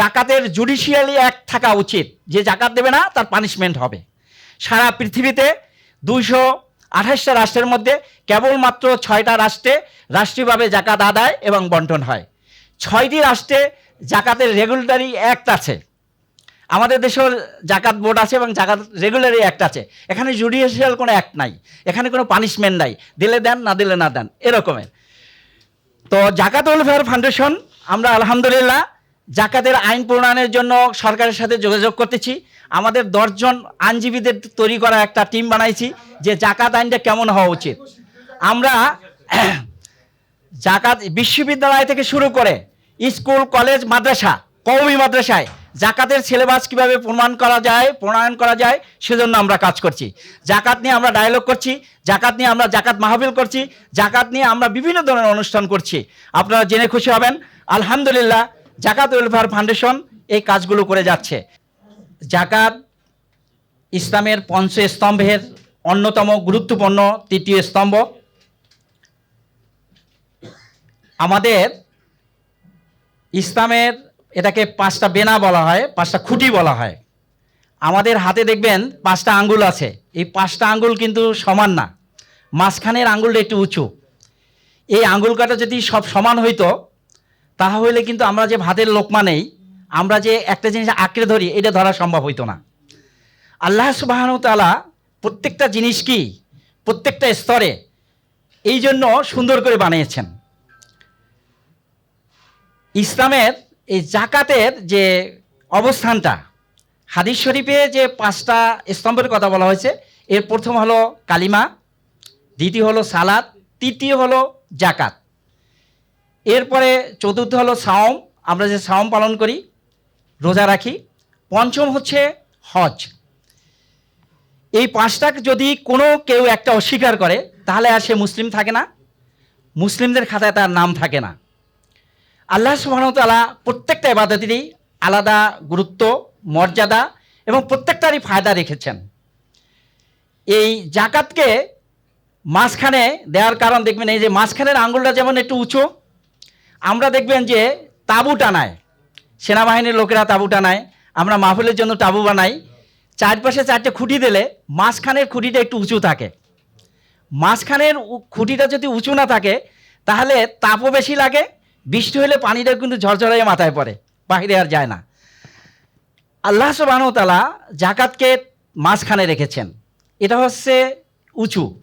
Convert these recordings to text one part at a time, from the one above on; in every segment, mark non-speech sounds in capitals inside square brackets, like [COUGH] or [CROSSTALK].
জাকাতের judicially act থাকা উচিত। যে জাকাত দেবে না, তার পানিশমেন্ট হবে। সারা পৃথিবীতে দুইশো আঠাশটা রাষ্ট্রের মধ্যে কেবলমাত্র ছয়টা রাষ্ট্রে রাষ্ট্রীয়ভাবে জাকাত আদায় এবং বন্টন হয়। ছয়টি রাষ্ট্রে জাকাতের রেগুলেটরি অ্যাক্ট আছে। আমাদের দেশেও জাকাত বোর্ড আছে এবং জাকাত রেগুলারি অ্যাক্ট আছে। এখানে জুডিশিয়াল কোনো অ্যাক্ট নাই। এখানে কোনো পানিশমেন্ট নাই। দিলে দেন, না দিলে না দেন, এরকমের। তো জাকাত ওয়েলফেয়ার ফাউন্ডেশন, আমরা আলহামদুলিল্লাহ জাকাতের আইন প্রণয়নের জন্য সরকারের সাথে যোগাযোগ করতেছি। আমাদের দশজন আইনজীবীদের তৈরি করা একটা টিম বানাইছি যে জাকাত আইনটা কেমন হওয়া উচিত। আমরা [CLEARS THROAT] জাকাত বিশ্ববিদ্যালয় থেকে শুরু করে স্কুল, কলেজ, মাদ্রাসা, কওমি মাদ্রাসায় জাকাতের সিলেবাস কীভাবে প্রমাণ করা যায়, প্রণয়ন করা যায়, সেজন্য আমরা কাজ করছি। জাকাত নিয়ে আমরা ডায়ালগ করছি, জাকাত নিয়ে আমরা জাকাত মাহফিল করছি, জাকাত নিয়ে আমরা বিভিন্ন ধরনের অনুষ্ঠান করছি। আপনারা জেনে খুশি হবেন, আলহামদুলিল্লাহ জাকাত ওয়েলফেয়ার ফাউন্ডেশন এই কাজগুলো করে যাচ্ছে। জাকাত ইসলামের পঞ্চ স্তম্ভের অন্যতম গুরুত্বপূর্ণ তৃতীয় স্তম্ভ। আমাদের ইসলামের এটাকে পাঁচটা বেনা বলা হয়, পাঁচটা খুঁটি বলা হয়। আমাদের হাতে দেখবেন পাঁচটা আঙ্গুল আছে। এই পাঁচটা আঙ্গুল কিন্তু সমান না। মাঝখানের আঙ্গুলটা একটু উঁচু। এই আঙ্গুল কাটা যদি সব সমান হইতো তাহলে কিন্তু আমরা যে ভাতের লোকমা নেই, আমরা যে একটা জিনিস আঁকড়ে ধরি, এটা ধরা সম্ভব হইতো না। আল্লাহ সুবাহানুতালা প্রত্যেকটা জিনিস কি, প্রত্যেকটা স্তরে এই জন্য সুন্দর করে বানিয়েছেন। ইসলামের এই জাকাতের যে অবস্থানটা, হাদিস শরীফে যে পাঁচটা স্তম্ভের কথা বলা হয়েছে, এর প্রথম হলো কালিমা, দ্বিতীয় হলো সালাদ তৃতীয় হলো জাকাত এরপরে চতুর্থ হলো সাওম। আমরা যে সাওম পালন করি, রোজা রাখি। পঞ্চম হচ্ছে হজ। এই পাঁচটা যদি কোনো কেউ একটা অস্বীকার করে, তাহলে আর সে মুসলিম থাকে না। মুসলিমদের খাতায় তার নাম থাকে না। আল্লাহ সুবাহতালা প্রত্যেকটা এবাদতেরই আলাদা গুরুত্ব, মর্যাদা এবং প্রত্যেকটারই ফায়দা রেখেছেন। এই জাকাতকে মাঝখানে দেওয়ার কারণ দেখবেন, এই যে মাঝখানের আঙ্গুলটা যেমন একটু উঁচু আমরা দেখবেন যে তাঁবু টানায়। সেনাবাহিনীর লোকেরা তাঁবু টানায়। আমরা মাহফিলের জন্য তাঁবু বানাই। চারপাশে চারটে খুঁটি দিলে মাঝখানের খুঁটিটা একটু উঁচু থাকে। মাঝখানের খুঁটিটা যদি উঁচু না থাকে, তাহলে তাপও বেশি লাগে। বৃষ্টি হলে পানিটা কিন্তু ঝরঝরাইয়ে মাথায় পড়ে। বাইরে আর যায় না। আল্লাহ সুবাহতালা জাকাতকে মাঝখানে রেখেছেন। এটা হচ্ছে উঁচু।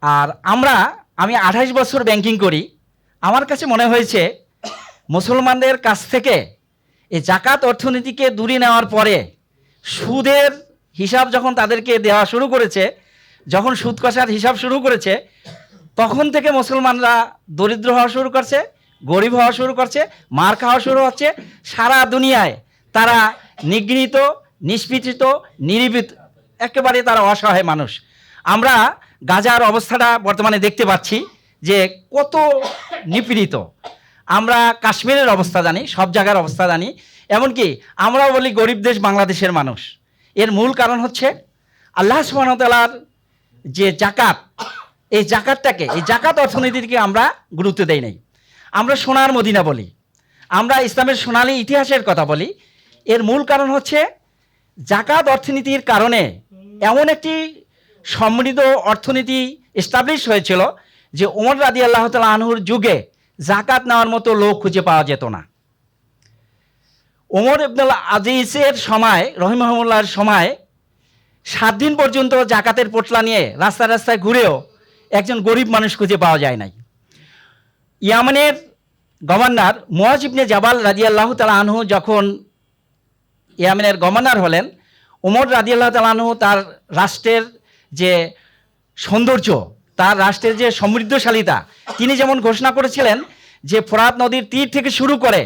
আর আমরা, আমি আঠাশ বছর ব্যাংকিং করি। আমার কাছে মনে হয়েছে, মুসলমানদের কাছ থেকে এই জাকাত অর্থনীতিকে দূরে নেওয়ার পরে সুদের হিসাব যখন তাদেরকে দেওয়া শুরু করেছে, যখন সুদ কষার হিসাব শুরু করেছে, তখন থেকে মুসলমানরা দরিদ্র হওয়া শুরু করছে, গরিব হওয়া শুরু করছে, মার খাওয়া শুরু হচ্ছে, সারা দুনিয়ায় তারা নিগৃহীত, নিষ্পীড়িত, নিরীবিত, একেবারে তারা অসহায় মানুষ। আমরা গাজার অবস্থাটা বর্তমানে দেখতে পাচ্ছি। যে কত নিপীড়িত। আমরা কাশ্মীরের অবস্থা জানি, সব জায়গার অবস্থা জানি। এমনকি আমরাও বলি গরিব দেশ বাংলাদেশের মানুষ। এর মূল কারণ হচ্ছে আল্লাহ সুবাহতালার যে জাকাত, এই জাকাতটাকে, এই জাকাত অর্থনীতিকে আমরা গুরুত্ব দেই নাই। আমরা সোনার মদিনা বলি। আমরা ইসলামের সোনালী ইতিহাসের কথা বলি। এর মূল কারণ হচ্ছে জাকাত অর্থনীতির কারণে এমন একটি সমৃদ্ধ অর্থনীতি এস্টাবলিশ হয়েছিল যে ওমর রাদি আল্লাহ আনহুর যুগে জাকাত নেওয়ার মতো লোক খুঁজে পাওয়া যেত না। ওমর ইবনুল আজিজের সময়, রহিমহমুল্লাহর সময়, সাত দিন পর্যন্ত জাকাতের পোটলা নিয়ে রাস্তায় রাস্তায় ঘুরেও একজন গরিব মানুষ খুঁজে পাওয়া যায় নাই। ইয়ামানের গভর্নর মুয়াজ ইবনে জাবাল রাজিয়াল্লাহ তালা আনহু যখন ইয়ামানের গভর্নর হলেন ওমর রাজিয়াল্লাহ তালা আনহু তার রাষ্ট্রের যে সৌন্দর্য তার রাষ্ট্রের যে সমৃদ্ধশালিতা, তিনি যেমন ঘোষণা করেছিলেন যে ফোরাত নদীর তীর থেকে শুরু করে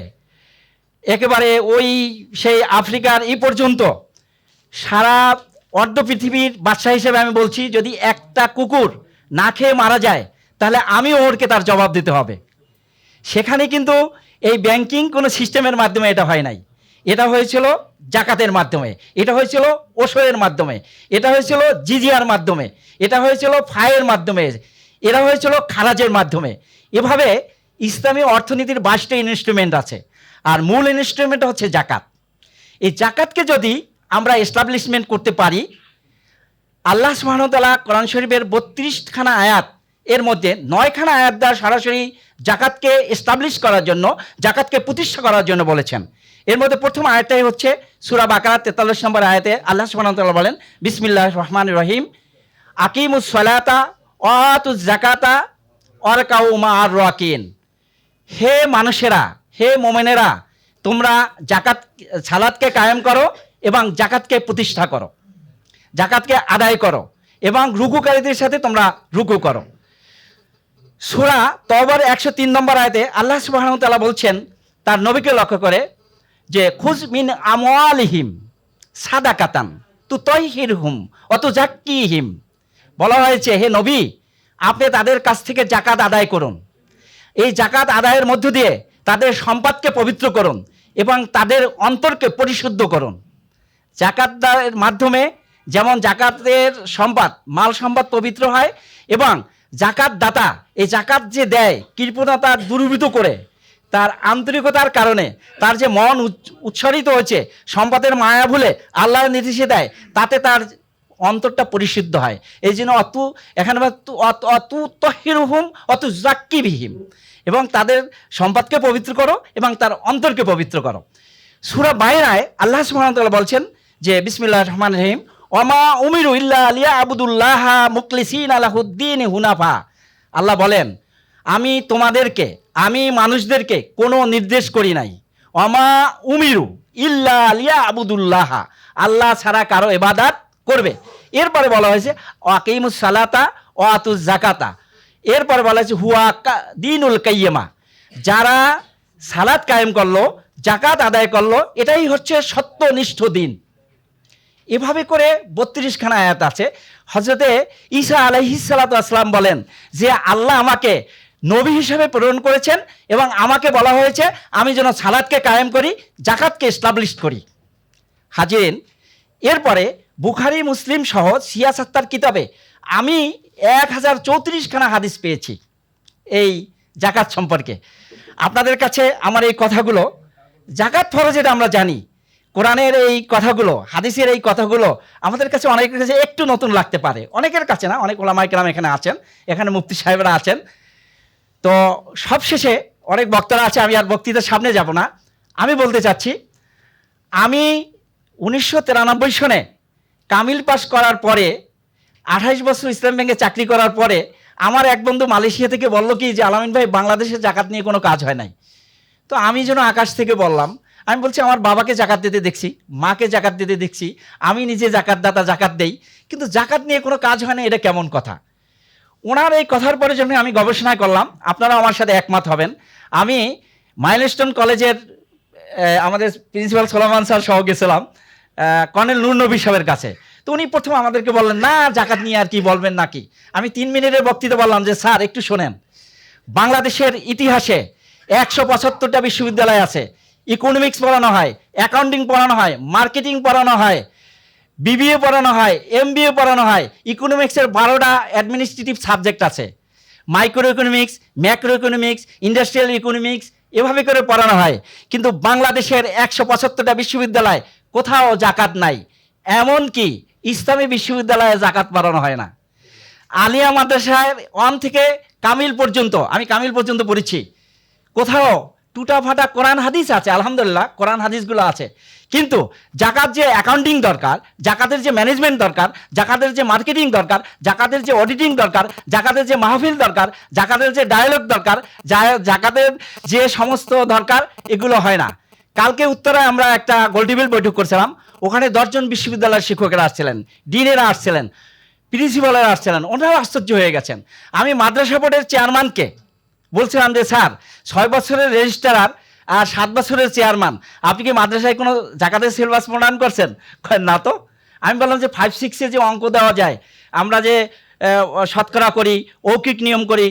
একেবারে ওই সেই আফ্রিকার এই পর্যন্ত সারা অর্ধ পৃথিবীর বাদশাহ হিসেবে আমি বলছি, যদি একটা কুকুর না খেয়ে মারা যায়, তাহলে আমি ওরকে তার জবাব দিতে হবে। সেখানে কিন্তু এই ব্যাংকিং কোনো সিস্টেমের মাধ্যমে এটা হয় নাই। এটা হয়েছিল জাকাতের মাধ্যমে। এটা হয়েছিল ওসরের মাধ্যমে। এটা হয়েছিল জিজিয়ার মাধ্যমে। এটা হয়েছিল ফায়ের মাধ্যমে। এরা হয়েছিল খারাজের মাধ্যমে। এভাবে ইসলামী অর্থনীতির বাইশটা ইনস্ট্রুমেন্ট আছে। আর মূল ইনস্ট্রুমেন্ট হচ্ছে জাকাত। এই জাকাতকে যদি আমরা এস্টাবলিশমেন্ট করতে পারি, আল্লাহ সুবাহতাল্লাহ কোরআন শরীফের বত্রিশখানা আয়াত, এর মধ্যে নয়খানা আয়াত দ্বারা সরাসরি জাকাতকে এস্টাবলিশ করার জন্য, জাকাতকে প্রতিষ্ঠা করার জন্য বলেছেন। এর মধ্যে প্রথম আয়াতটাই হচ্ছে সুরা বাকারা তেতাল্লিশ নম্বর আয়াতে আল্লাহ সুবাহতাল্লাহ বলেন বিসমিল্লাহ রহমান রহিম। আকিমুস সালাতা অতুজ জাকাতা অর কাউমা আর রাকিন। হে মানুষেরা, হে মোমেনেরা, তোমরা জাকাত সালাদকে কায়েম করো এবং জাকাতকে প্রতিষ্ঠা করো। জাকাতকে আদায় করো এবং রুকুকারীদের সাথে তোমরা রুকু করো। সুরা তবার একশো তিন নম্বর আয়তে আল্লাহ সুবাহতাল্লাহ বলছেন, তার নবীকে লক্ষ্য করে যে খুজ মিন সাদা কাতান তু তহির হুম অত জাক্কি হিম বলা হয়েছে, হে নবী, আপনি তাদের কাছ থেকে জাকাত আদায় করুন। এই জাকাত আদায়ের মধ্য দিয়ে তাদের সম্পদকে পবিত্র করুন এবং তাদের অন্তরকে পরিশুদ্ধ করুন। জাকাত দেওয়ার মাধ্যমে যেমন জাকাতের সম্পদ, মাল সম্পদ পবিত্র হয় এবং জাকাত দাতা এই জাকাত যে দেয় কৃপণতা দুর্বৃত করে তার আন্তরিকতার কারণে, তার যে মন উৎসারিত হয়েছে, সম্পদের মায়া ভুলে আল্লাহর দেয়, তাতে তার অন্তরটা পরিশুদ্ধ হয়। এই জন্য অতু, এখানে অত- তহিরুহুম, অত জাক্কিবিহীম এবং তাদের সম্পদকে পবিত্র করো এবং তার অন্তরকে পবিত্র করো। সুরা বাইরায় আল্লাহ সুবহানাহু বলছেন যে বিসমিল্লাহ রহমান রহিম অমা উমিরু ইল্লা আলিয়া আবুদুল্লাহ মুকলিসিন আলাহুদ্দিন হুনাফা। আল্লাহ বলেন আমি তোমাদেরকে, আমি মানুষদেরকে কোনো নির্দেশ করি নাই। অমা উমিরু ইল্লা আলিয়া আবুদুল্লাহ আল্লাহ ছাড়া কারও এবাদাত করবে। এরপরে বলা হয়েছে, ওয়াকিমুস সালাতা ও আতুজ জাকাতা এরপরে বলা হয়েছে, হুয়া দিনুল কাইয়েমা যারা সালাত কায়েম করল জাকাত আদায় করল, এটাই হচ্ছে সত্যনিষ্ঠ দিন। এভাবে করে বত্রিশখানা আয়াত আছে। হজরতে ঈসা আলাইহিসালাতাম বলেন যে, আল্লাহ আমাকে নবী হিসেবে প্রেরণ করেছেন এবং আমাকে বলা হয়েছে, আমি যেন সালাদকে কায়েম করি, জাকাতকে এস্টাবলিশ করি। হাজিন এরপরে বুখারি, মুসলিম সহ সিয়াসাত্তার কিতাবে আমি এক হাজার চৌত্রিশখানা হাদিস পেয়েছি এই জাকাত সম্পর্কে। আপনাদের কাছে আমার এই কথাগুলো, জাকাত ফরজ এটা আমরা জানি। কোরআনের এই কথাগুলো, হাদিসের এই কথাগুলো আমাদের কাছে অনেকের কাছে একটু নতুন লাগতে পারে। অনেকের কাছে না, অনেক ওলামাই কেরাম এখানে আছেন, এখানে মুফতি সাহেবরা আছেন। তো সবশেষে অনেক বক্তারা আছে, আমি আর বক্তৃতার সামনে যাব না। আমি বলতে চাচ্ছি, আমি উনিশশো তিরানব্বই সনে কামিল পাস করার পরে, আঠাইশ বছর ইসলাম ব্যাংকে চাকরি করার পরে, আমার এক বন্ধু মালয়েশিয়া থেকে বলল কি যে, আলামিন ভাই, বাংলাদেশে জাকাত নিয়ে কোনো কাজ হয় নাই। তো আমি যেন আকাশ থেকে বললাম, আমি বলছি, আমার বাবাকে জাকাত দিতে দেখছি, মাকে জাকাত দিতে দেখছি, আমি নিজে জাকাত দাতা জাকাত দেই, কিন্তু জাকাত নিয়ে কোনো কাজ হয় না এটা কেমন কথা? ওনার এই কথার পরে যখন আমি গবেষণা করলাম, আপনারা আমার সাথে একমত হবেন। আমি মাইলস্টোন কলেজের আমাদের প্রিন্সিপাল সোলামান স্যার সহ গেছিলাম কর্নেল নূর নবী সাহেবের কাছে। তো উনি প্রথম আমাদেরকে বললেন, না, জাকাত নিয়ে আর কি বলবেন নাকি? আমি তিন মিনিটের বক্তৃতা বললাম যে, স্যার, একটু শোনেন। বাংলাদেশের ইতিহাসে একশো পঁচাত্তরটা বিশ্ববিদ্যালয় আছে। ইকোনমিক্স পড়ানো হয়, অ্যাকাউন্টিং পড়ানো হয়, মার্কেটিং পড়ানো হয় বিবিএ পড়ানো হয় এমবিএ পড়ানো হয় ইকোনমিক্সের বারোটা অ্যাডমিনিস্ট্রেটিভ সাবজেক্ট আছে। Micro economics macro economics industrial economics এভাবে করে পড়ানো হয়। কিন্তু বাংলাদেশের একশো পঁচাত্তরটা বিশ্ববিদ্যালয় কোথাও জাকাত নাই। এমনকি ইসলামী বিশ্ববিদ্যালয়ে জাকাত পড়ানো হয় না। আলিয়া মাদ্রাসায় ওয়ান থেকে কামিল পর্যন্ত, আমি কামিল পর্যন্ত পড়েছি, কোথাও টুটা ফাটা কোরআন হাদিস আছে, আলহামদুলিল্লাহ, কোরআন হাদিসগুলো আছে। কিন্তু জাকাত যে অ্যাকাউন্টিং দরকার, জাকাতের যে ম্যানেজমেন্ট দরকার, জাকাতের যে মার্কেটিং দরকার, জাকাতের যে অডিটিং দরকার, জাকাতের যে মাহফিল দরকার, জাকাতের যে ডায়ালগ দরকার জাকাতের যে সমস্ত দরকার, এগুলো হয় না। কালকে উত্তরায় আমরা একটা গোলটেবিল বৈঠক করছিলাম, ওখানে দশজন বিশ্ববিদ্যালয়ের শিক্ষকেরা আসছিলেন, ডিনেরা আসছিলেন প্রিন্সিপালরা আসছিলেন, ওনারাও আশ্চর্য হয়ে গেছেন। আমি মাদ্রাসা বোর্ডের চেয়ারম্যানকে বলছিলাম যে, স্যার, ছয় বছরের রেজিস্ট্রার আর সাত বছরের চেয়ারম্যান, আপনি কি মাদ্রাসায় কোনো জাকাতের সিলেবাস প্রণয়ন করছেন? না তো। আমি বললাম যে ফাইভ সিক্সে যে অঙ্ক দেওয়া যায়, আমরা যে শতকরা করি অৌকিক নিয়ম করি,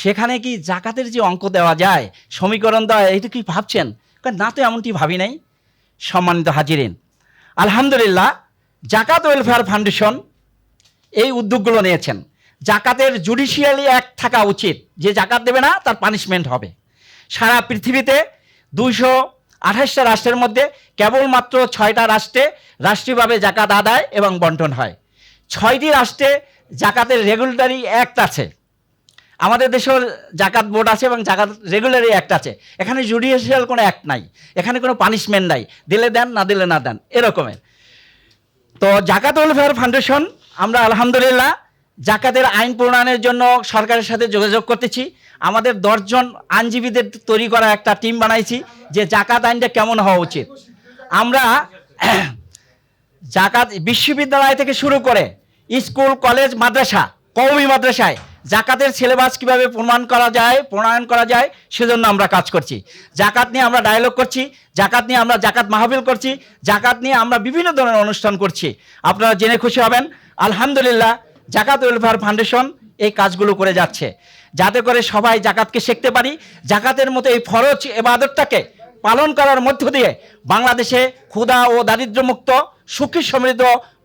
সেখানে কি জাকাতের যে অঙ্ক দেওয়া যায়, সমীকরণ দেওয়া এটা কি ভাবছেন? না তো, এমনটি ভাবি নাই। সম্মানিত হাজিরিন, আলহামদুলিল্লাহ, জাকাত ওয়েলফেয়ার ফাউন্ডেশন এই উদ্যোগগুলো নিয়েছেন। জাকাতের জুডিশিয়ালি অ্যাক্ট থাকা উচিত। যে জাকাত দেবে না, তার পানিশমেন্ট হবে। সারা পৃথিবীতে দুইশো আঠাশটা রাষ্ট্রের মধ্যে কেবলমাত্র ছয়টা রাষ্ট্রে রাষ্ট্রীয়ভাবে জাকাত আদায় এবং বন্টন হয়। ছয়টি রাষ্ট্রে জাকাতের রেগুলেটরি অ্যাক্ট আছে। আমাদের দেশেও জাকাত বোর্ড আছে এবং জাকাত রেগুলারি অ্যাক্ট আছে। এখানে জুডিশিয়াল কোনো অ্যাক্ট নাই। এখানে কোনো পানিশমেন্ট নাই। দিলে দেন, না দিলে না দেন, এরকমের। তো জাকাত ওয়েলফেয়ার ফাউন্ডেশন, আমরা আলহামদুলিল্লাহ জাকাতের আইন প্রণয়নের জন্য সরকারের সাথে যোগাযোগ করতেছি। আমাদের দশজন আইনজীবীদের তৈরি করা একটা টিম বানাইছি যে জাকাত আইনটা কেমন হওয়া উচিত। আমরা [CLEARS THROAT] জাকাত বিশ্ববিদ্যালয় থেকে শুরু করে স্কুল, কলেজ, মাদ্রাসা, কওমি মাদ্রাসায় জাকাতের সিলেবাস কীভাবে প্রমাণ করা যায়, প্রণয়ন করা যায়, সেজন্য আমরা কাজ করছি। জাকাত নিয়ে আমরা ডায়ালগ করছি, জাকাত নিয়ে আমরা জাকাত মাহফিল করছি, জাকাত নিয়ে আমরা বিভিন্ন ধরনের অনুষ্ঠান করছি। আপনারা জেনে খুশি হবেন, আলহামদুলিল্লাহ জাকাত ওয়েলফেয়ার ফাউন্ডেশন এই কাজগুলো করে যাচ্ছে। যাতে করে সবাই জাকাতকে শিখতে পারি, জাকাতের মতো এই ফরজ এবাদতটাকে পালন করার মধ্য দিয়ে বাংলাদেশে ক্ষুধা ও দারিদ্র্যমুক্ত, সুখী সমৃদ্ধ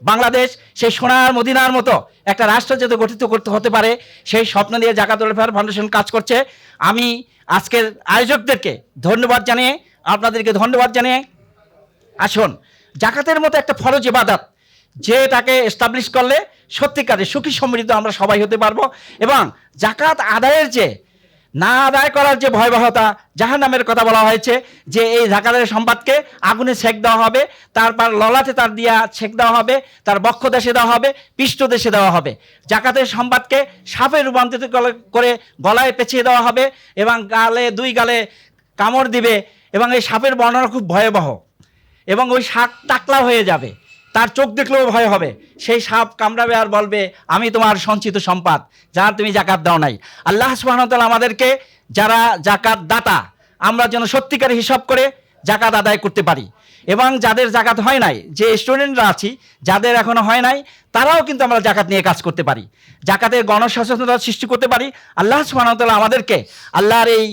বাংলাদেশ, সেই সোনার মদিনার মতো একটা রাষ্ট্র যাতে গঠিত করতে হতে পারে, সেই স্বপ্ন নিয়ে জাকাত ওয়েলফেয়ার ফাউন্ডেশন কাজ করছে। আমি আজকের আয়োজকদেরকে ধন্যবাদ জানিয়ে, আপনাদেরকে ধন্যবাদ জানিয়ে, আসুন, জাকাতের মতো একটা ফরজ ইবাদত যেটাকে এস্টাবলিশ করলে সত্যিকারে সুখী সমৃদ্ধ আমরা সবাই হতে পারব এবং জাকাত আদায়ের যে, না আদায় করার যে ভয়াবহতা জাহান নামের কথা বলা হয়েছে যে এই জাকাতের সম্পদকে আগুনে সেক দেওয়া হবে, তারপর ললাটে তার দিয়া সেক দেওয়া হবে, তার বক্ষ দেশে দেওয়া হবে পৃষ্ঠ দেশে দেওয়া হবে। জাকাতের সম্পদকে সাপে রূপান্তরিত করে- করে গলায় পেঁচিয়ে দেওয়া হবে এবং গালে দুই গালে কামড় দিবে এবং এই সাপের বর্ণনা খুব ভয়াবহ এবং ওই সাপ টাকলা হয়ে যাবে। তার চোখ দেখলেও ভয় হবে। সেই সাপ কামড়াবে আর বলবে, আমি তোমার সঞ্চিত সম্পদ, যার তুমি জাকাত দাও নাই। আল্লাহ সুবাহতাল আমাদেরকে, যারা জাকাত দাতা আমরা যেন সত্যিকার হিসাব করে জাকাত আদায় করতে পারি। এবং যাদের জাকাত হয় নাই, যে স্টুডেন্টরা আছি, যাদের এখনও হয় নাই, তারাও কিন্তু আমরা জাকাত নিয়ে কাজ করতে পারি। জাকাতের গণসচেতনতা সৃষ্টি করতে পারি। আল্লাহ সুবাহতাল আমাদেরকে আল্লাহর এই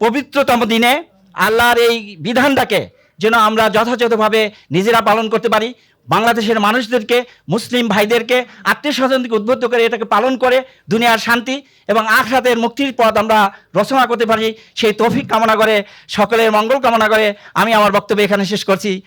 পবিত্রতম দিনে, আল্লাহর এই বিধানটাকে যেন আমরা যথাযথভাবে নিজেরা পালন করতে পারি। বাংলাদেশের মানুষদেরকে, মুসলিম ভাইদেরকে, আত্মীয় স্বজনকে উদ্বুদ্ধ করে এটাকে পালন করে দুনিয়ার শান্তি এবং আখরাতের মুক্তির পথ আমরা রচনা করতে পারি। সেই তৌফিক কামনা করে, সকলের মঙ্গল কামনা করে আমি আমার বক্তব্য এখানে শেষ করছি।